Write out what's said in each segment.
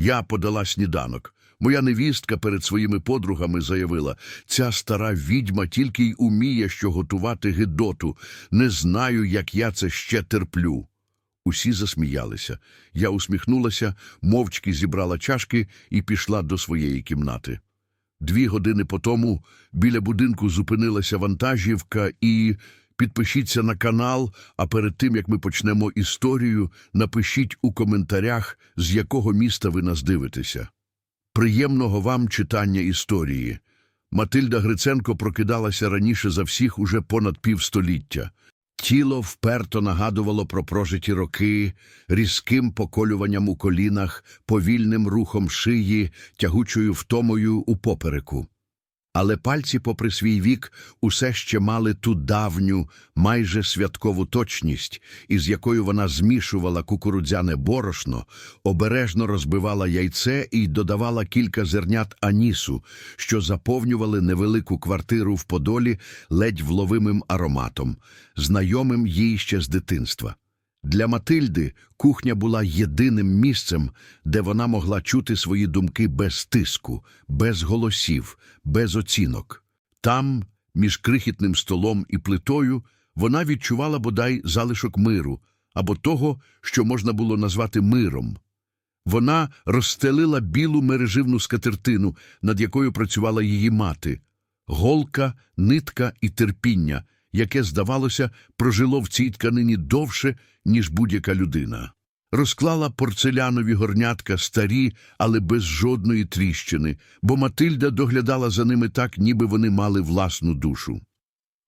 Я подала сніданок. Моя невістка перед своїми подругами заявила, ця стара відьма тільки й уміє, що готувати гидоту. Не знаю, як я це ще терплю. Усі засміялися. Я усміхнулася, мовчки зібрала чашки і пішла до своєї кімнати. Дві години по тому біля будинку зупинилася вантажівка і підпишіться на канал, а перед тим, як ми почнемо історію, напишіть у коментарях, з якого міста ви нас дивитеся. Приємного вам читання історії. Матильда Гриценко прокидалася раніше за всіх уже понад півстоліття. Тіло вперто нагадувало про прожиті роки, різким поколюванням у колінах, повільним рухом шиї, тягучою втомою у попереку. Але пальці, попри свій вік, усе ще мали ту давню, майже святкову точність, із якою вона змішувала кукурудзяне борошно, обережно розбивала яйце і додавала кілька зернят анісу, що заповнювали невелику квартиру в Подолі ледь вловимим ароматом, знайомим їй ще з дитинства. Для Матильди кухня була єдиним місцем, де вона могла чути свої думки без тиску, без голосів, без оцінок. Там, між крихітним столом і плитою, вона відчувала бодай залишок миру або того, що можна було назвати миром. Вона розстелила білу мереживну скатертину, над якою працювала її мати, голка, нитка і терпіння, яке, здавалося, прожило в цій тканині довше, ніж будь-яка людина. Розклала порцелянові горнятка старі, але без жодної тріщини, бо Матильда доглядала за ними так, ніби вони мали власну душу.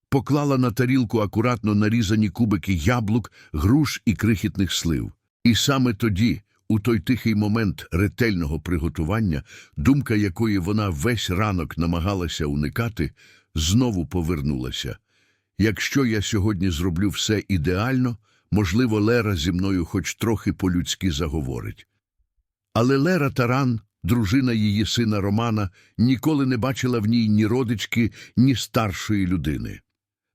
Поклала на тарілку акуратно нарізані кубики яблук, груш і крихітних слив. І саме тоді, у той тихий момент ретельного приготування, думка якої вона весь ранок намагалася уникати, знову повернулася. Якщо я сьогодні зроблю все ідеально, можливо, Лера зі мною хоч трохи по-людськи заговорить. Але Лера Таран, дружина її сина Романа, ніколи не бачила в ній ні родички, ні старшої людини.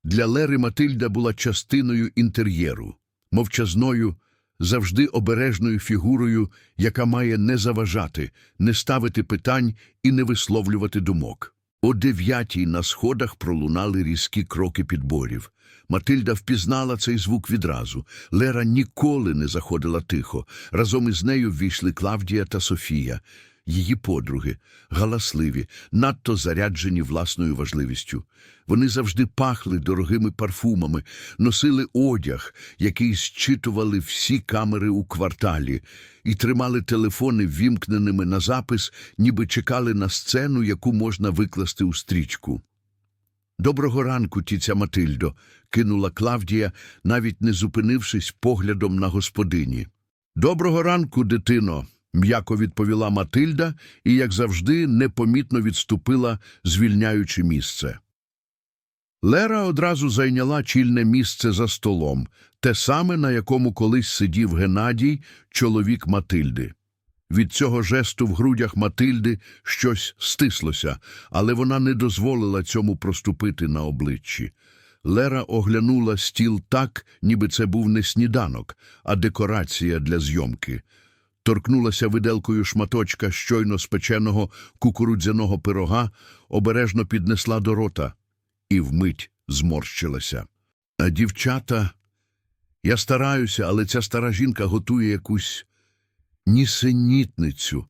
Для Лери Матильда була частиною інтер'єру, мовчазною, завжди обережною фігурою, яка має не заважати, не ставити питань і не висловлювати думок. О дев'ятій на сходах пролунали різкі кроки підборів. Матильда впізнала цей звук відразу. Лера ніколи не заходила тихо. Разом із нею ввійшли Клавдія та Софія, її подруги, галасливі, надто заряджені власною важливістю. Вони завжди пахли дорогими парфумами, носили одяг, який зчитували всі камери у кварталі, і тримали телефони ввімкненими на запис, ніби чекали на сцену, яку можна викласти у стрічку. Доброго ранку, тіця Матильдо, кинула Клавдія, навіть не зупинившись поглядом на господині. Доброго ранку, дитино, м'яко відповіла Матильда і, як завжди, непомітно відступила, звільняючи місце. Лера одразу зайняла чільне місце за столом, те саме, на якому колись сидів Геннадій, чоловік Матильди. Від цього жесту в грудях Матильди щось стислося, але вона не дозволила цьому проступити на обличчі. Лера оглянула стіл так, ніби це був не сніданок, а декорація для зйомки. Торкнулася виделкою шматочка щойно спеченого кукурудзяного пирога, обережно піднесла до рота і вмить зморщилася. А дівчата, я стараюся, але ця стара жінка готує якусь нісенітницю,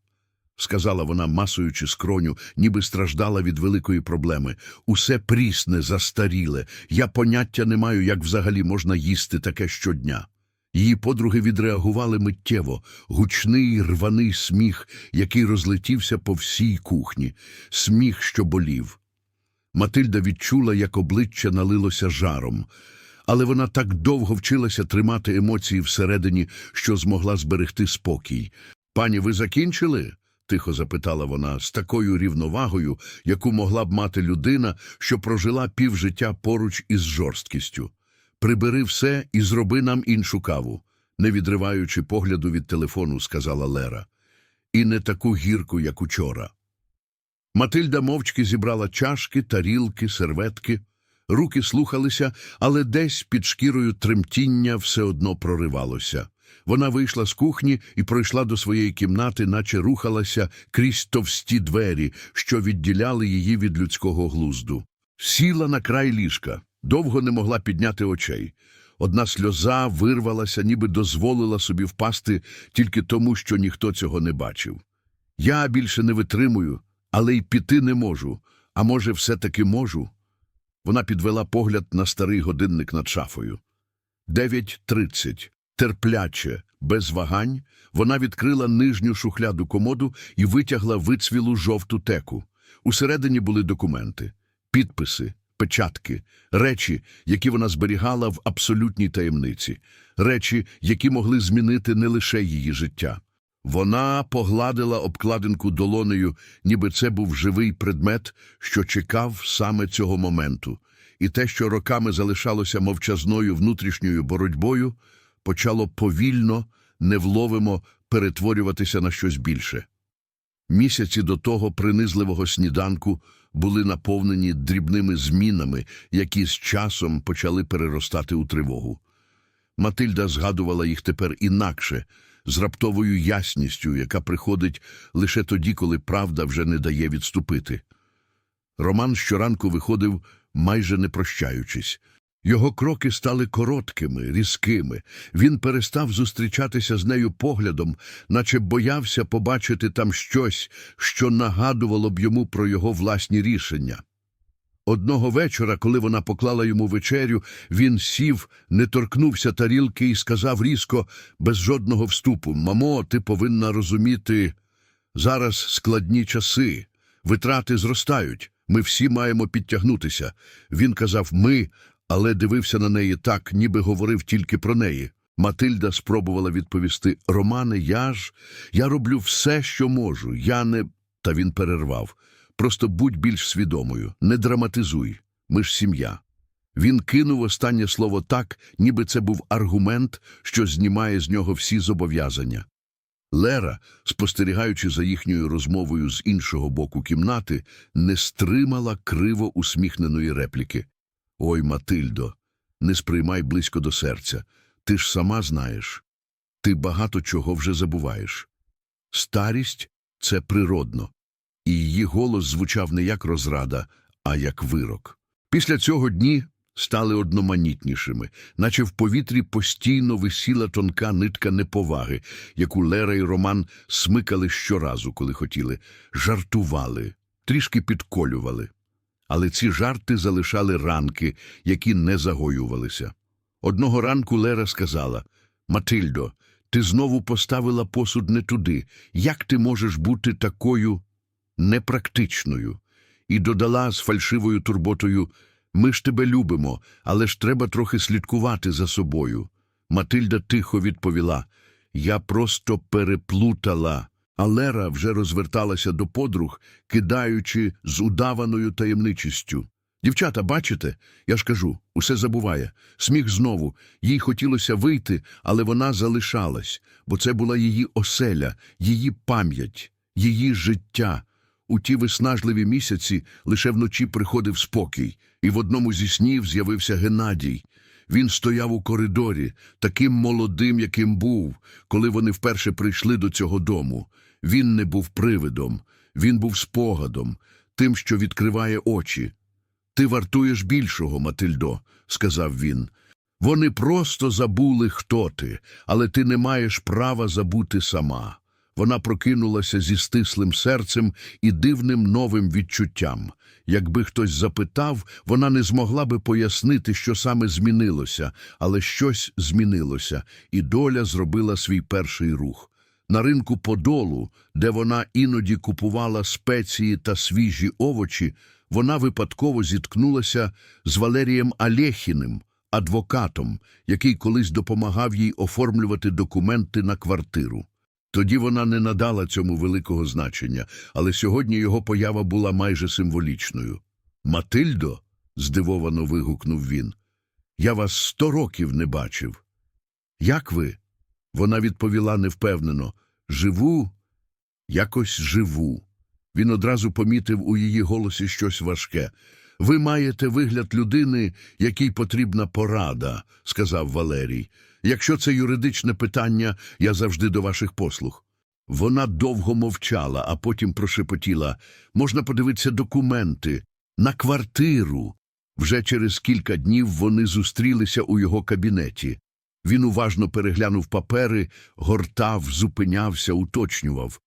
сказала вона, масуючи скроню, ніби страждала від великої проблеми. Усе прісне, застаріле. Я поняття не маю, як взагалі можна їсти таке щодня. Її подруги відреагували миттєво, гучний рваний сміх, який розлетівся по всій кухні, сміх, що болів. Матильда відчула, як обличчя налилося жаром, але вона так довго вчилася тримати емоції всередині, що змогла зберегти спокій. Пані, ви закінчили? тихо запитала вона, з такою рівновагою, яку могла б мати людина, що прожила півжиття поруч із жорсткістю. Прибери все і зроби нам іншу каву, не відриваючи погляду від телефону, сказала Лера. І не таку гірку, як учора. Матильда мовчки зібрала чашки, тарілки, серветки. Руки слухалися, але десь під шкірою тремтіння все одно проривалося. Вона вийшла з кухні і пройшла до своєї кімнати, наче рухалася крізь товсті двері, що відділяли її від людського глузду. Сіла на край ліжка, довго не могла підняти очей. Одна сльоза вирвалася, ніби дозволила собі впасти тільки тому, що ніхто цього не бачив. Я більше не витримую, але й піти не можу. А може, все-таки можу? Вона підвела погляд на старий годинник над шафою. Дев'ять тридцять. Терпляче, без вагань, вона відкрила нижню шухляду комоду і витягла вицвілу жовту теку. Усередині були документи, підписи, печатки, речі, які вона зберігала в абсолютній таємниці, речі, які могли змінити не лише її життя. Вона погладила обкладинку долонею, ніби це був живий предмет, що чекав саме цього моменту, і те, що роками залишалося мовчазною внутрішньою боротьбою, почало повільно, невловимо перетворюватися на щось більше. Місяці до того принизливого сніданку були наповнені дрібними змінами, які з часом почали переростати у тривогу. Матильда згадувала їх тепер інакше, з раптовою ясністю, яка приходить лише тоді, коли правда вже не дає відступити. Роман щоранку виходив, майже не прощаючись. Його кроки стали короткими, різкими. Він перестав зустрічатися з нею поглядом, наче боявся побачити там щось, що нагадувало б йому про його власні рішення. Одного вечора, коли вона поклала йому вечерю, він сів, не торкнувся тарілки і сказав різко, без жодного вступу Мамо, ти повинна розуміти, зараз складні часи, витрати зростають, ми всі маємо підтягнутися. Він казав ми, але дивився на неї так, ніби говорив тільки про неї. Матильда спробувала відповісти Романе, я ж, я роблю все, що можу, я не. Та він перервав. Просто будь більш свідомою, не драматизуй, ми ж сім'я. Він кинув останнє слово так, ніби це був аргумент, що знімає з нього всі зобов'язання. Лера, спостерігаючи за їхньою розмовою з іншого боку кімнати, не стримала криво усміхненої репліки. Ой, Матильдо, не сприймай близько до серця. Ти ж сама знаєш. Ти багато чого вже забуваєш. Старість це природно і її голос звучав не як розрада, а як вирок. Після цього дні стали одноманітнішими, наче в повітрі постійно висіла тонка нитка неповаги, яку Лера і Роман смикали щоразу, коли хотіли, жартували, трішки підколювали. Але ці жарти залишали ранки, які не загоювалися. Одного ранку Лера сказала Матильдо, ти знову поставила посуд не туди. Як ти можеш бути такою непрактичною, і додала з фальшивою турботою «Ми ж тебе любимо, але ж треба трохи слідкувати за собою». Матильда тихо відповіла «Я просто переплутала». А Лера вже розверталася до подруг, кидаючи з удаваною таємничістю. Дівчата, бачите? Я ж кажу, усе забуває. Сміх знову. Їй хотілося вийти, але вона залишалась, бо це була її оселя, її пам'ять, її життя. У ті виснажливі місяці лише вночі приходив спокій, і в одному зі снів з'явився Геннадій. Він стояв у коридорі, таким молодим, яким був, коли вони вперше прийшли до цього дому. Він не був привидом, він був спогадом, тим, що відкриває очі. Ти вартуєш більшого, Матильдо, сказав він. Вони просто забули, хто ти, але ти не маєш права забути сама. Вона прокинулася зі стислим серцем і дивним новим відчуттям. Якби хтось запитав, вона не змогла би пояснити, що саме змінилося, але щось змінилося, і доля зробила свій перший рух. На ринку Подолу, де вона іноді купувала спеції та свіжі овочі, вона випадково зіткнулася з Валерієм Алєхіним, адвокатом, який колись допомагав їй оформлювати документи на квартиру. Тоді вона не надала цьому великого значення, але сьогодні його поява була майже символічною. Матильдо, здивовано вигукнув він, я вас сто років не бачив. Як ви? Вона відповіла невпевнено Живу, якось живу. Він одразу помітив у її голосі щось важке. Ви маєте вигляд людини, якій потрібна порада, сказав Валерій. Якщо це юридичне питання, я завжди до ваших послуг. Вона довго мовчала, а потім прошепотіла можна подивитися документи на квартиру. Вже через кілька днів вони зустрілися у його кабінеті. Він уважно переглянув папери, гортав, зупинявся, уточнював.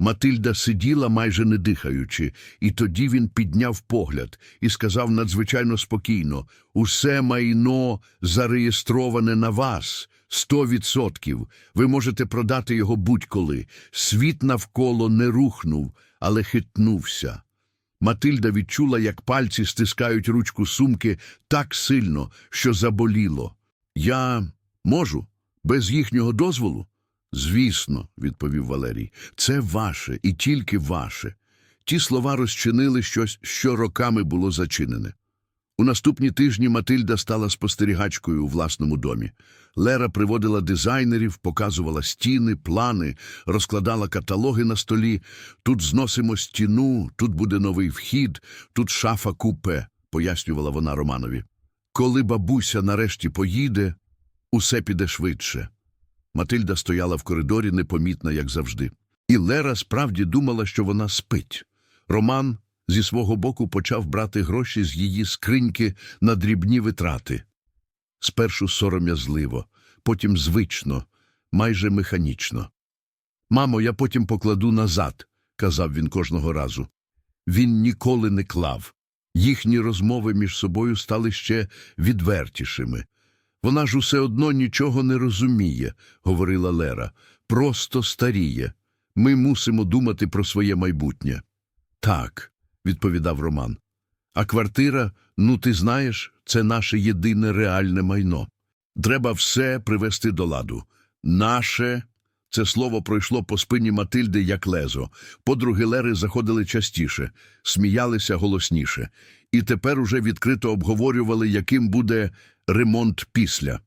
Матильда сиділа, майже не дихаючи, і тоді він підняв погляд і сказав надзвичайно спокійно «Усе майно зареєстроване на вас, сто відсотків. Ви можете продати його будь-коли. Світ навколо не рухнув, але хитнувся. Матильда відчула, як пальці стискають ручку сумки так сильно, що заболіло. Я можу, без їхнього дозволу? Звісно, відповів Валерій, це ваше і тільки ваше. Ті слова розчинили щось, що роками було зачинене. У наступні тижні Матильда стала спостерігачкою у власному домі. Лера приводила дизайнерів, показувала стіни, плани, розкладала каталоги на столі. Тут зносимо стіну, тут буде новий вхід, тут шафа купе, пояснювала вона Романові. Коли бабуся нарешті поїде, усе піде швидше. Матильда стояла в коридорі, непомітна, як завжди. І Лера справді думала, що вона спить. Роман зі свого боку почав брати гроші з її скриньки на дрібні витрати. Спершу сором'язливо, потім звично, майже механічно. Мамо, я потім покладу назад, казав він кожного разу. Він ніколи не клав. Їхні розмови між собою стали ще відвертішими. Вона ж усе одно нічого не розуміє, говорила Лера. Просто старіє. Ми мусимо думати про своє майбутнє. Так, відповідав Роман. А квартира, ну ти знаєш, це наше єдине реальне майно. Треба все привести до ладу. Наше. Це слово пройшло по спині Матильди як лезо. Подруги Лери заходили частіше, сміялися голосніше. І тепер уже відкрито обговорювали, яким буде ремонт після.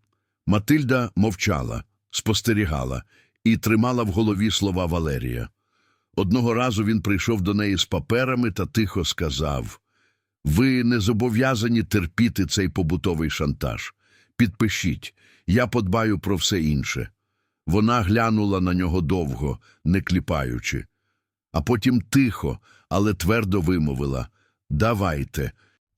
Матильда мовчала, спостерігала і тримала в голові слова Валерія. Одного разу він прийшов до неї з паперами та тихо сказав Ви не зобов'язані терпіти цей побутовий шантаж. Підпишіть, я подбаю про все інше. Вона глянула на нього довго, не кліпаючи, а потім тихо, але твердо вимовила Давайте.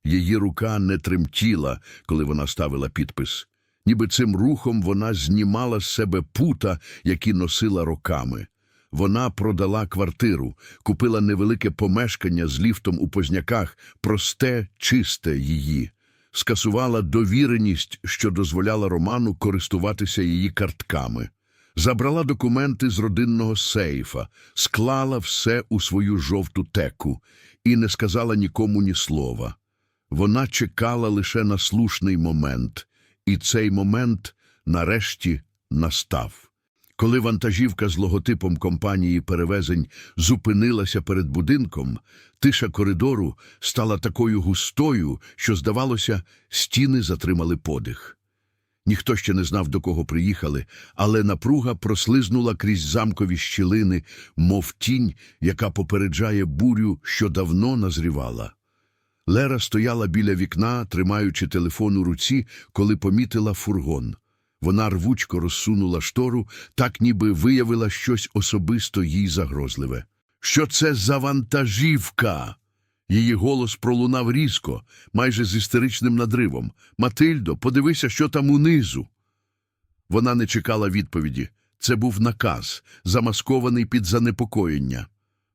Її рука не тремтіла, коли вона ставила підпис. Ніби цим рухом вона знімала з себе пута, які носила роками. Вона продала квартиру, купила невелике помешкання з ліфтом у позняках, просте, чисте її. Скасувала довіреність, що дозволяла Роману користуватися її картками. Забрала документи з родинного сейфа, склала все у свою жовту теку і не сказала нікому ні слова. Вона чекала лише на слушний момент, і цей момент нарешті настав. Коли вантажівка з логотипом компанії перевезень зупинилася перед будинком, тиша коридору стала такою густою, що, здавалося, стіни затримали подих. Ніхто ще не знав, до кого приїхали, але напруга прослизнула крізь замкові щілини, мов тінь, яка попереджає бурю, що давно назрівала. Лера стояла біля вікна, тримаючи телефон у руці, коли помітила фургон. Вона рвучко розсунула штору, так ніби виявила щось особисто їй загрозливе. Що це за вантажівка? Її голос пролунав різко, майже з істеричним надривом. Матильдо, подивися, що там унизу. Вона не чекала відповіді. Це був наказ, замаскований під занепокоєння.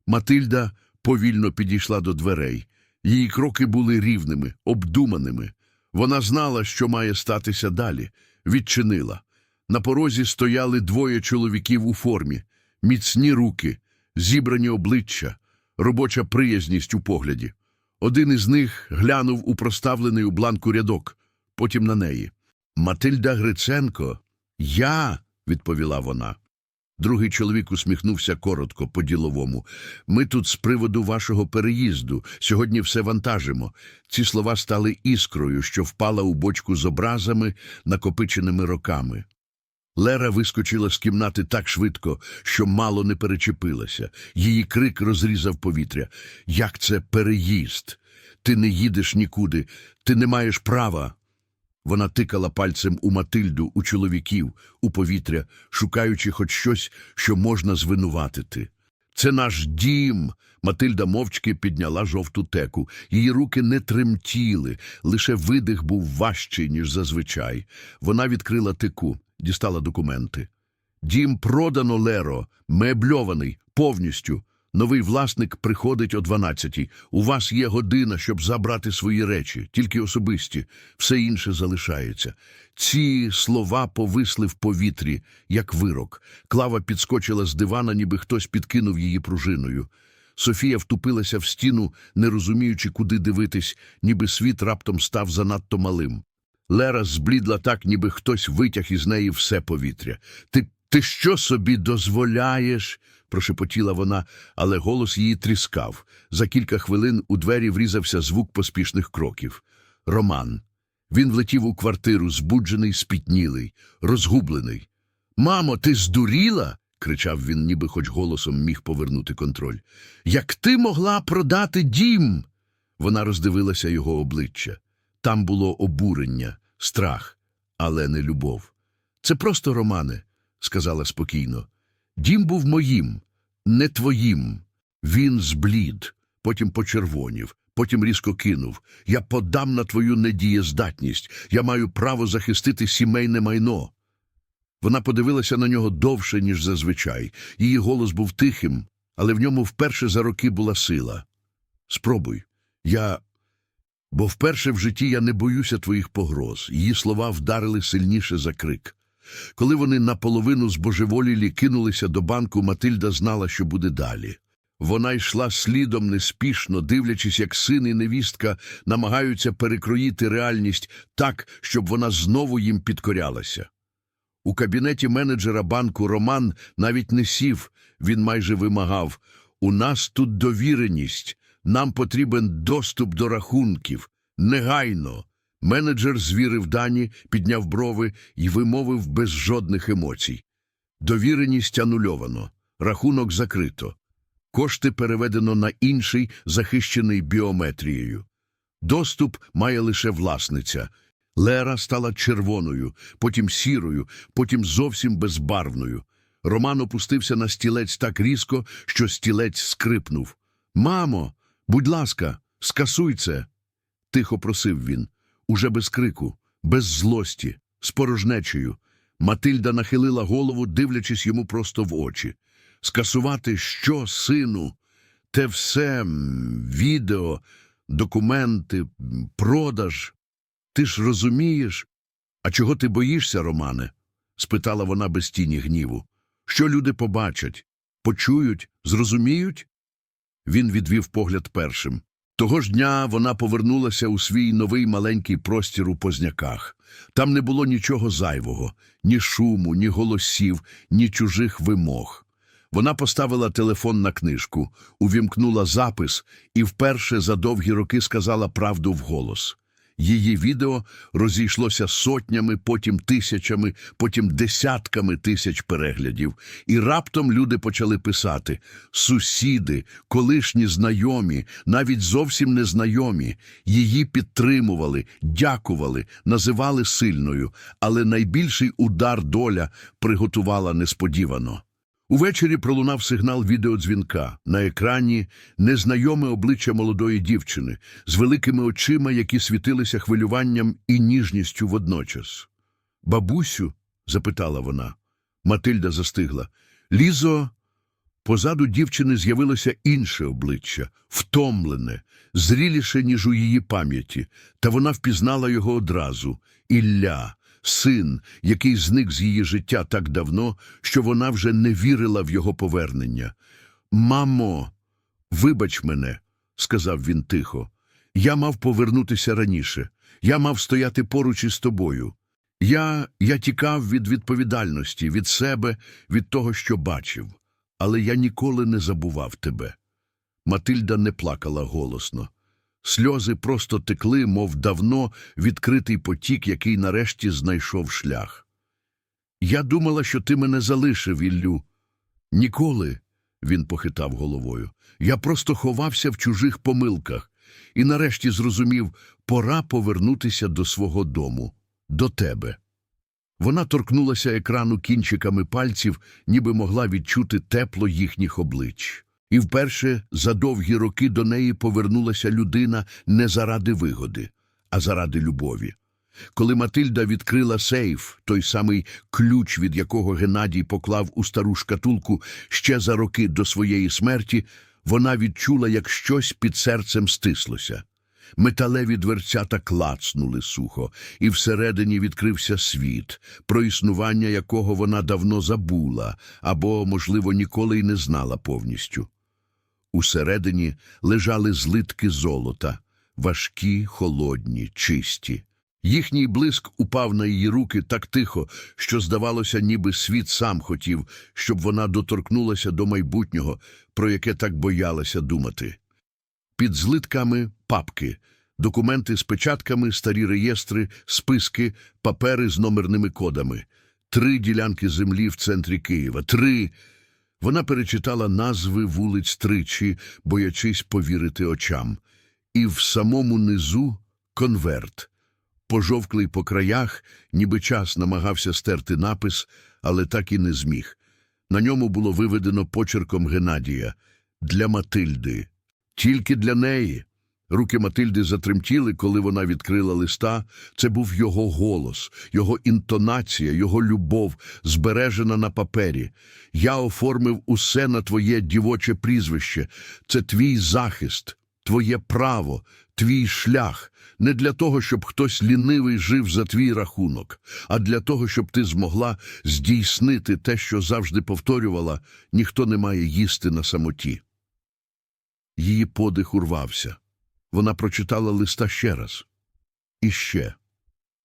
Матильда повільно підійшла до дверей. Її кроки були рівними, обдуманими. Вона знала, що має статися далі. Відчинила. На порозі стояли двоє чоловіків у формі, міцні руки, зібрані обличчя, робоча приязність у погляді. Один із них глянув у проставлений у бланку рядок, потім на неї. Матильда Гриценко. Я, відповіла вона. Другий чоловік усміхнувся коротко, по-діловому. Ми тут з приводу вашого переїзду. Сьогодні все вантажимо. Ці слова стали іскрою, що впала у бочку з образами, накопиченими роками. Лера вискочила з кімнати так швидко, що мало не перечепилася. Її крик розрізав повітря. Як це переїзд? Ти не їдеш нікуди, ти не маєш права. Вона тикала пальцем у Матильду, у чоловіків, у повітря, шукаючи хоч щось, що можна звинуватити. Це наш дім. Матильда мовчки підняла жовту теку. Її руки не тремтіли, лише видих був важчий, ніж зазвичай. Вона відкрила теку, дістала документи. Дім продано, Леро, мебльований, повністю. Новий власник приходить о 12-й. У вас є година, щоб забрати свої речі, тільки особисті, все інше залишається. Ці слова повисли в повітрі, як вирок. Клава підскочила з дивана, ніби хтось підкинув її пружиною. Софія втупилася в стіну, не розуміючи, куди дивитись, ніби світ раптом став занадто малим. Лера зблідла так, ніби хтось витяг із неї все повітря. Ти, ти що собі дозволяєш? прошепотіла вона, але голос її тріскав. За кілька хвилин у двері врізався звук поспішних кроків. Роман. Він влетів у квартиру, збуджений, спітнілий, розгублений. Мамо, ти здуріла? кричав він, ніби хоч голосом міг повернути контроль. Як ти могла продати дім? Вона роздивилася його обличчя. Там було обурення, страх, але не любов. Це просто романе, сказала спокійно. Дім був моїм, не твоїм. Він зблід, потім почервонів, потім різко кинув. Я подам на твою недієздатність. Я маю право захистити сімейне майно. Вона подивилася на нього довше, ніж зазвичай. Її голос був тихим, але в ньому вперше за роки була сила. Спробуй. Я. Бо вперше в житті я не боюся твоїх погроз. Її слова вдарили сильніше за крик. Коли вони наполовину збожеволілі кинулися до банку, Матильда знала, що буде далі. Вона йшла слідом неспішно, дивлячись, як син і невістка намагаються перекроїти реальність так, щоб вона знову їм підкорялася. У кабінеті менеджера банку Роман навіть не сів, він майже вимагав «У нас тут довіреність, нам потрібен доступ до рахунків, негайно». Менеджер звірив дані, підняв брови і вимовив без жодних емоцій. Довіреність анульовано, рахунок закрито. Кошти переведено на інший, захищений біометрією. Доступ має лише власниця. Лера стала червоною, потім сірою, потім зовсім безбарвною. Роман опустився на стілець так різко, що стілець скрипнув. Мамо, будь ласка, скасуй це. Тихо просив він, уже без крику, без злості, з порожнечею. Матильда нахилила голову, дивлячись йому просто в очі. Скасувати що, сину? Те все відео, документи, продаж. Ти ж розумієш? А чого ти боїшся, Романе? спитала вона без тіні гніву. Що люди побачать? Почують, зрозуміють? Він відвів погляд першим. Того ж дня вона повернулася у свій новий маленький простір у Позняках. Там не було нічого зайвого, ні шуму, ні голосів, ні чужих вимог. Вона поставила телефон на книжку, увімкнула запис і вперше за довгі роки сказала правду вголос. Її відео розійшлося сотнями, потім тисячами, потім десятками тисяч переглядів. І раптом люди почали писати сусіди, колишні знайомі, навіть зовсім незнайомі. Її підтримували, дякували, називали сильною, але найбільший удар доля приготувала несподівано. Увечері пролунав сигнал відеодзвінка. На екрані незнайоме обличчя молодої дівчини з великими очима, які світилися хвилюванням і ніжністю водночас. Бабусю? запитала вона. Матильда застигла. Лізо. Позаду дівчини з'явилося інше обличчя, втомлене, зріліше, ніж у її пам'яті, та вона впізнала його одразу Ілля, син, який зник з її життя так давно, що вона вже не вірила в його повернення. Мамо, вибач мене, сказав він тихо. Я мав повернутися раніше. Я мав стояти поруч із тобою. Я, я тікав від відповідальності, від себе, від того, що бачив. Але я ніколи не забував тебе. Матильда не плакала голосно. Сльози просто текли, мов давно відкритий потік, який нарешті знайшов шлях. Я думала, що ти мене залишив, Іллю. Ніколи, він похитав головою. Я просто ховався в чужих помилках. і нарешті зрозумів, пора повернутися до свого дому, до тебе. Вона торкнулася екрану кінчиками пальців, ніби могла відчути тепло їхніх облич. І вперше за довгі роки до неї повернулася людина не заради вигоди, а заради любові. Коли Матильда відкрила сейф, той самий ключ, від якого Геннадій поклав у стару шкатулку ще за роки до своєї смерті, вона відчула, як щось під серцем стислося. Металеві дверцята клацнули сухо, і всередині відкрився світ, про існування якого вона давно забула або, можливо, ніколи й не знала повністю. Усередині лежали злитки золота, важкі, холодні, чисті. Їхній блиск упав на її руки так тихо, що, здавалося, ніби світ сам хотів, щоб вона доторкнулася до майбутнього, про яке так боялася думати. Під злитками папки, документи з печатками, старі реєстри, списки, папери з номерними кодами. Три ділянки землі в центрі Києва. Три. Вона перечитала назви вулиць тричі, боячись повірити очам. І в самому низу конверт. Пожовклий по краях, ніби час намагався стерти напис, але так і не зміг. На ньому було виведено почерком Геннадія «Для Матильди». Тільки для неї. Руки Матильди затремтіли, коли вона відкрила листа. Це був його голос, його інтонація, його любов, збережена на папері. Я оформив усе на твоє дівоче прізвище. Це твій захист, твоє право, твій шлях. Не для того, щоб хтось лінивий жив за твій рахунок, а для того, щоб ти змогла здійснити те, що завжди повторювала, ніхто не має їсти на самоті. Її подих урвався. Вона прочитала листа ще раз. І ще.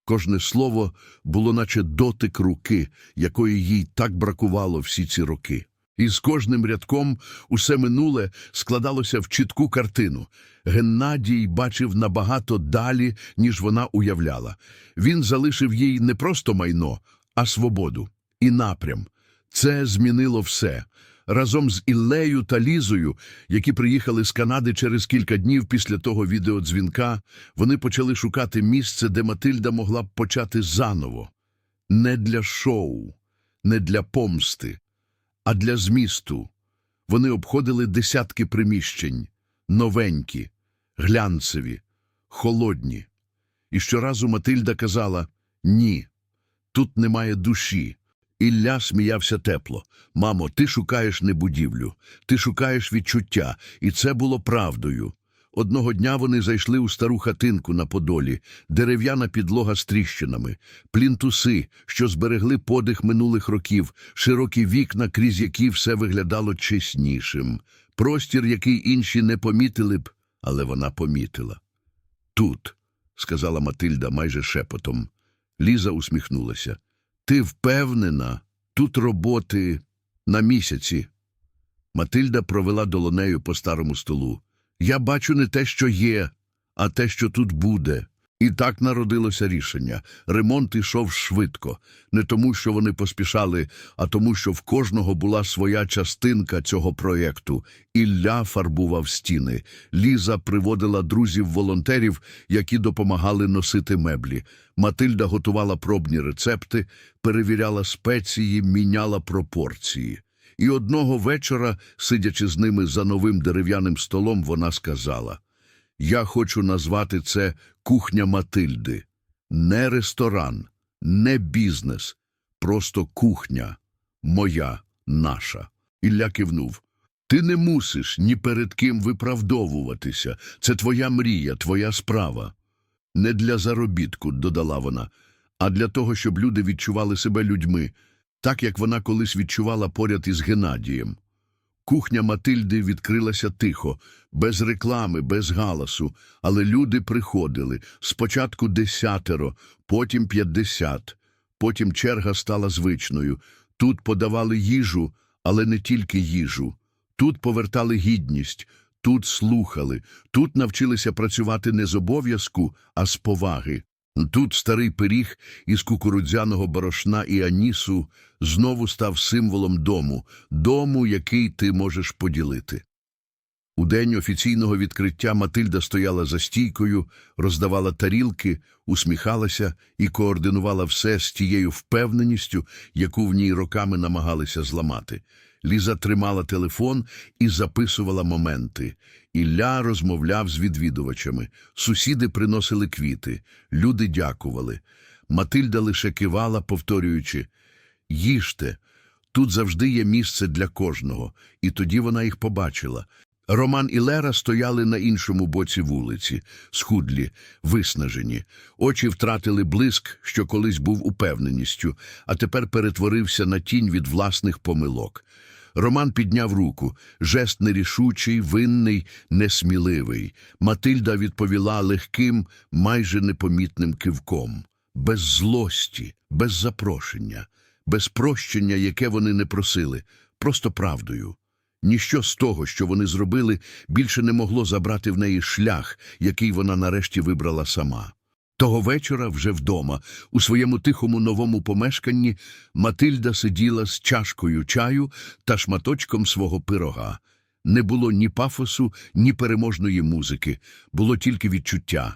Кожне слово було наче дотик руки, якої їй так бракувало всі ці роки. І з кожним рядком усе минуле складалося в чітку картину. Геннадій бачив набагато далі, ніж вона уявляла. Він залишив їй не просто майно, а свободу і напрям. Це змінило все. Разом з Іллею та Лізою, які приїхали з Канади через кілька днів після того відеодзвінка, вони почали шукати місце, де Матильда могла б почати заново. Не для шоу, не для помсти, а для змісту. Вони обходили десятки приміщень, новенькі, глянцеві, холодні. І щоразу Матильда казала «Ні, тут немає душі». Ілля сміявся тепло. Мамо, ти шукаєш не будівлю, ти шукаєш відчуття, і це було правдою. Одного дня вони зайшли у стару хатинку на Подолі, дерев'яна підлога з тріщинами, плінтуси, що зберегли подих минулих років, широкі вікна, крізь які все виглядало чеснішим, простір, який інші не помітили б, але вона помітила. Тут, сказала Матильда майже шепотом. Ліза усміхнулася. Ти впевнена, тут роботи на місяці. Матильда провела долонею по старому столу. Я бачу не те, що є, а те, що тут буде. І так народилося рішення. Ремонт ішов швидко, не тому, що вони поспішали, а тому, що в кожного була своя частинка цього проєкту. Ілля фарбував стіни. Ліза приводила друзів-волонтерів, які допомагали носити меблі. Матильда готувала пробні рецепти, перевіряла спеції, міняла пропорції. І одного вечора, сидячи з ними за новим дерев'яним столом, вона сказала – я хочу назвати це кухня Матильди. Не ресторан, не бізнес, просто кухня. Моя, наша. Ілля кивнув. Ти не мусиш ні перед ким виправдовуватися. Це твоя мрія, твоя справа. Не для заробітку, додала вона, а для того, щоб люди відчували себе людьми, так як вона колись відчувала поряд із Геннадієм. Кухня Матильди відкрилася тихо, без реклами, без галасу, але люди приходили. Спочатку десятеро, потім п'ятдесят. Потім черга стала звичною. Тут подавали їжу, але не тільки їжу. Тут повертали гідність, тут слухали, тут навчилися працювати не з обов'язку, а з поваги. Тут старий пиріг із кукурудзяного борошна і анісу знову став символом дому, дому, який ти можеш поділити. У день офіційного відкриття Матильда стояла за стійкою, роздавала тарілки, усміхалася і координувала все з тією впевненістю, яку в ній роками намагалися зламати. Ліза тримала телефон і записувала моменти. Ілля розмовляв з відвідувачами. Сусіди приносили квіти. Люди дякували. Матильда лише кивала, повторюючи «Їжте, тут завжди є місце для кожного». І тоді вона їх побачила. Роман і Лера стояли на іншому боці вулиці, схудлі, виснажені. Очі втратили блиск, що колись був упевненістю, а тепер перетворився на тінь від власних помилок. Роман підняв руку, жест нерішучий, винний, несміливий. Матильда відповіла легким, майже непомітним кивком. Без злості, без запрошення, без прощення, яке вони не просили, просто правдою. Ніщо з того, що вони зробили, більше не могло забрати в неї шлях, який вона нарешті вибрала сама. Того вечора, вже вдома, у своєму тихому новому помешканні, Матильда сиділа з чашкою чаю та шматочком свого пирога. Не було ні пафосу, ні переможної музики, було тільки відчуття.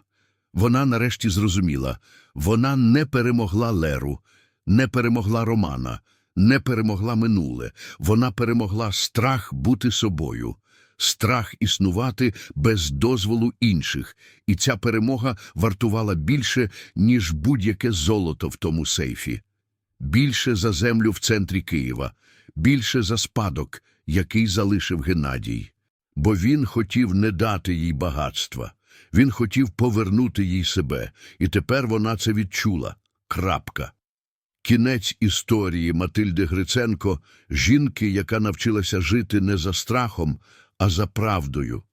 Вона нарешті зрозуміла, вона не перемогла Леру, не перемогла Романа, не перемогла минуле, вона перемогла страх бути собою, страх існувати без дозволу інших, і ця перемога вартувала більше, ніж будь-яке золото в тому сейфі. Більше за землю в центрі Києва, більше за спадок, який залишив Геннадій. Бо він хотів не дати їй багатства, він хотів повернути їй себе, і тепер вона це відчула. Крапка. Кінець історії Матильди Гриценко, жінки, яка навчилася жити не за страхом, а за правдою.